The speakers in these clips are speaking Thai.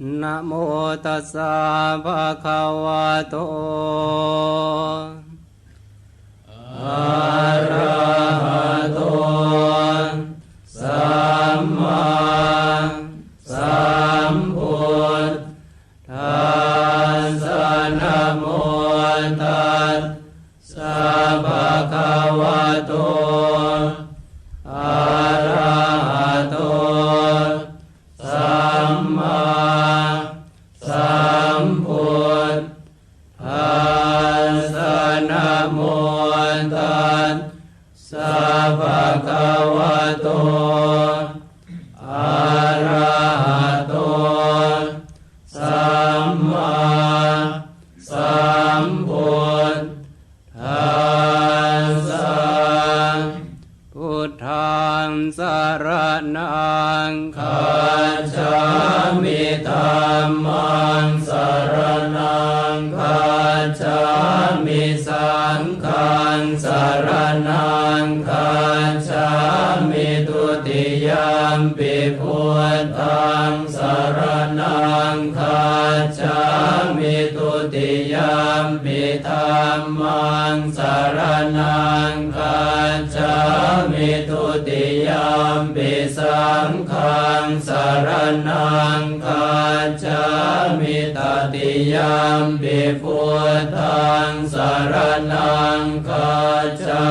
นะโมตัสสะภะคะวะโต อะระหะโต สัมมาสัมพุทธัสสะนะโมตัสสะภะคะวะ ติยามปิพุทธังสารนังคาจามิตุติยามปิ ธัมมังสารนังคัจามิทุติยามปิสังฆังสารนังคัจามิตติยามปิพุทธังสารนังคัจา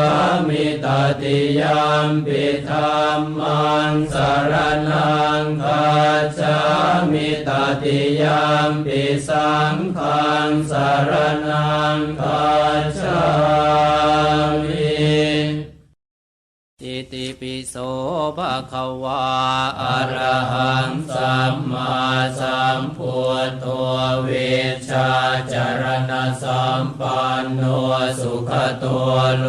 มิตติยามปิธัมมังสารนังคัจามิตติยามปิสังฆังสารนังคัจฉามิ อิติปิโสภะคะวาอะระหังสัมมาสัมพุทโธเวชชาจารณสัมปันโนสุขตัวโล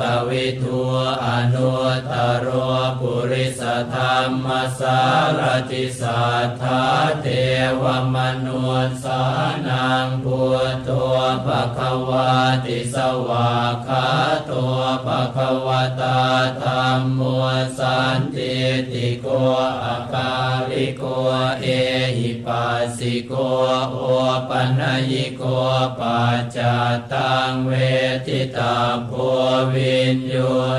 กวิทูอนุตตรโรปุริสธรรมสารติสัทธาเทวมนุสสานังพุทโธภะคะวาติสวากขาโตภะคะวตาธรรมโมสันติติโกอาคาริโกเอหิปัสสิโกโอปัญญิโกปัจจตังเวทิตาโพวินโย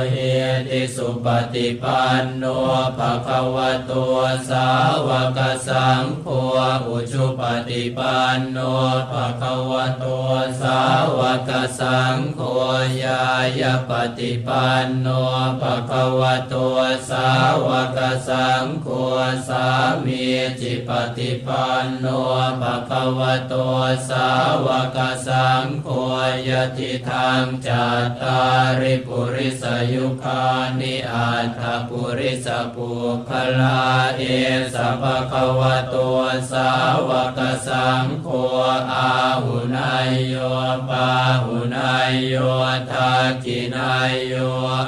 เฮติสุปฏิปันโนภะคะวะโตสาวกสังโฆอุชุปฏิปันโนภะคะวะโตสาวกสังโฆยายาปฏิปันโนภะคะวะโตสาวกสังโฆสามีจิปฏิปปันโนภะคะวะโตสาวกสังโฆยติทางจัตตาริปุริสยุคานิอัตถปุริสปุคลาเอสัพพะวะโตสาวกสังโฆอาหุนายโยปาหุนายโยทักขินายโย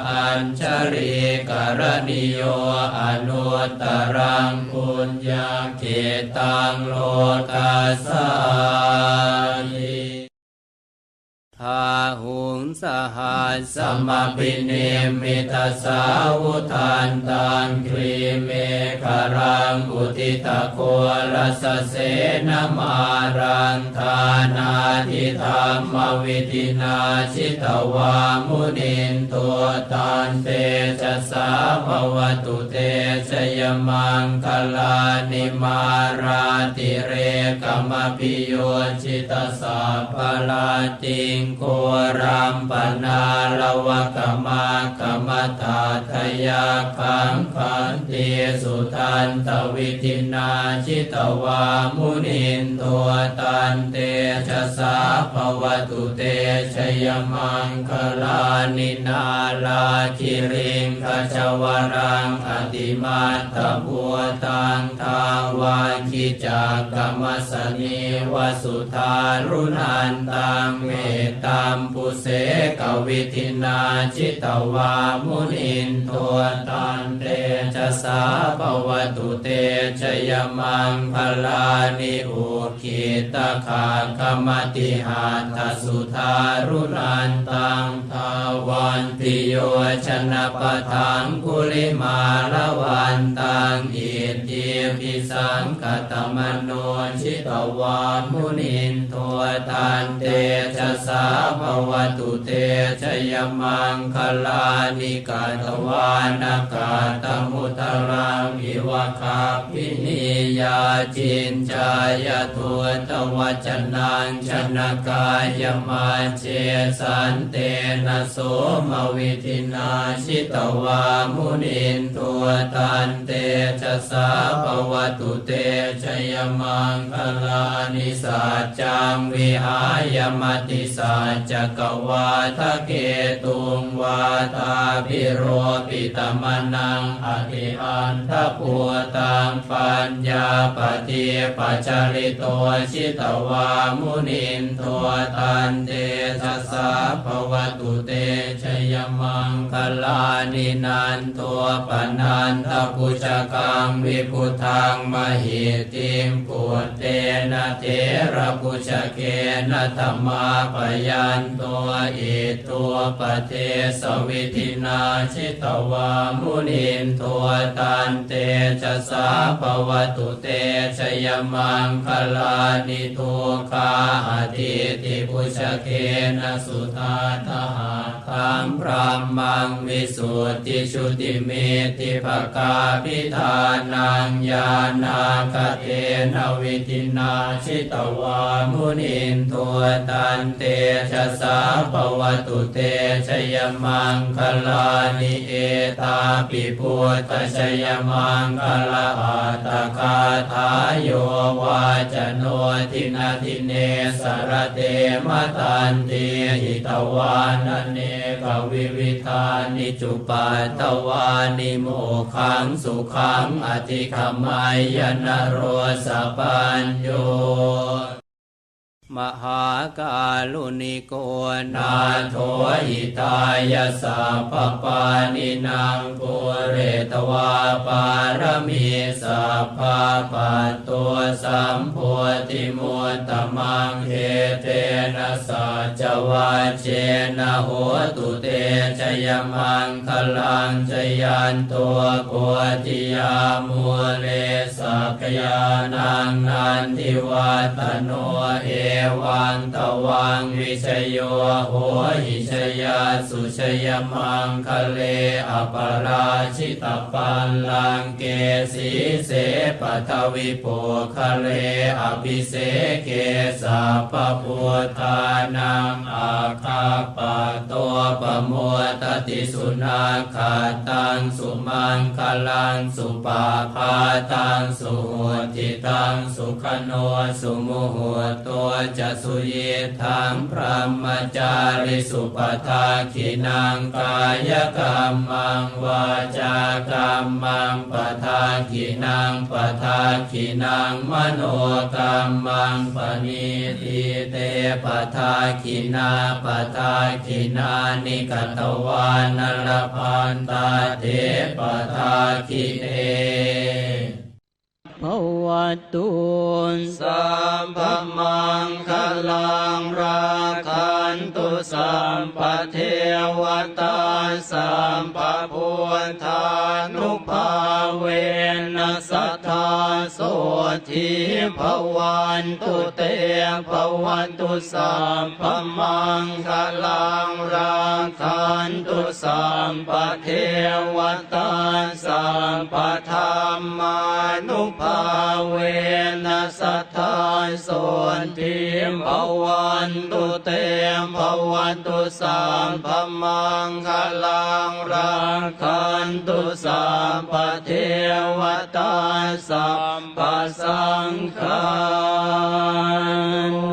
อัญชริกรณิโยอนุตตรังปุญญาเกตังโลกัสสามิทาหุงสหัสสมปิเนมิตาสาวุทานตังครีเมฆรังอุติตะโคลสเสนมารังทานาทิธรรมวิธินาชิตวามุนินตัวตา เตจะสาภวตุเตชยมังคลานิมาราติเรกมปิโยชิตสาภลาติงโกรัมปนาลวะกมากมตาทยาคังคันติสุทันตวิธินาชิตวามุนินตัวตันเตชะสาภวตุเตชยมังคลานินาลาคิริงขจวรังอติมาตพัวตังทา วาคิจากกรรมสนีวสุธารุนันตังเมตตามปุเสกวิธินาชิตวามุนินโทตันเตชะสาภวตุเตชยมังพลานิอุคิตาคาคมติหาทสุทารุนันตังทาวันติโยชนะปะทังกุลิมาละวันตังอิทิปิสังกตมโนชิตวามุนินโทตันเตชะสาภวตุเตชยมังคลานิกาตวานากาตมุตรังอิวะคาปินิยาจินจายตุตวัจนังชนะกายมาเจสันเตนะโสมวิธินาชิตวามุนินตัวตันเตชะสาภวตุเตชยมังคลานิสัจจังวิหายมติสัจจกวาทะเกตุงวาตาพิโรปิตมนังอธิอันทปัวตังปัญญาปฏิปัจริโตชิตวามุนินตัวตันเตชะสาภวตุเตชยมังคลานินันตัวปนันทปุจกังวิพุทังมหิติมปุตเตนะเทระปุจเกนะธรรมาปยันตัวอิตัวปเทสวิธินาชิตวามุนินตัวตันเตชะสาภวตุเตชยมังคลานิทุคาอธิติปุชเกนะสุตาทหาทังพระมังวิสุทธิชุติเมติภกาพิธานังญาณาคเทนวิธินาชิตวามุนินตัวตันเตชะสาภวตุเตชยมังคลานิเอตาปิพุทธชยมังคลาอัตคาทายโยวาจโนทินาทิเนสรเตมตันติหิตวานเนกวิวิธานิจุปัตตวานิโมขังสุขังอธิขมายนโรสปัญโย มหากาลุนิโกนาโทหิตายสัพพปานินางปุเรตวาปารมีสัพพะปัตตัวสัมโพธิมุตตมังเฮเตนะสัจวาเจนะโหตุเตชยมังคลังชยันตัวโกติยามูเลสักยานังนันทิวัตโนเอวันตวังวิชโยโหหิชยาสุชยมังคะเลอปราชิตปันลังเกสีเสปทวิโปคะเลอภิเสเกสัพพุทธานังอาคาปโต วปะมัวตติสุนาคาตังสุมังคลังสุปาพาตังสุโหติตังสุขโนสุโมโหตัวจะสุเยทังพระมจาริสุปทาขินังกายกรรมังวาจากรรมังปทาขินังปทาขินังมโนกรรมังปณิทิเตปทาขินาปทาขินานิกตวานรพันตาเทปทาขิเอภวตุนสัมภมังคลังราคันตุสัมปเทวตาสัมปพุทธา ทิภวันตุเตภวันตุสัมพมังคลังราคันตุสัมปเทวตาสัมปธรรมานุภาเวนัสทธา สุนทิมภวันตุเตมภวันตุสามพมังคลังรักขันตุสามปเทวตาสัมปสังขัน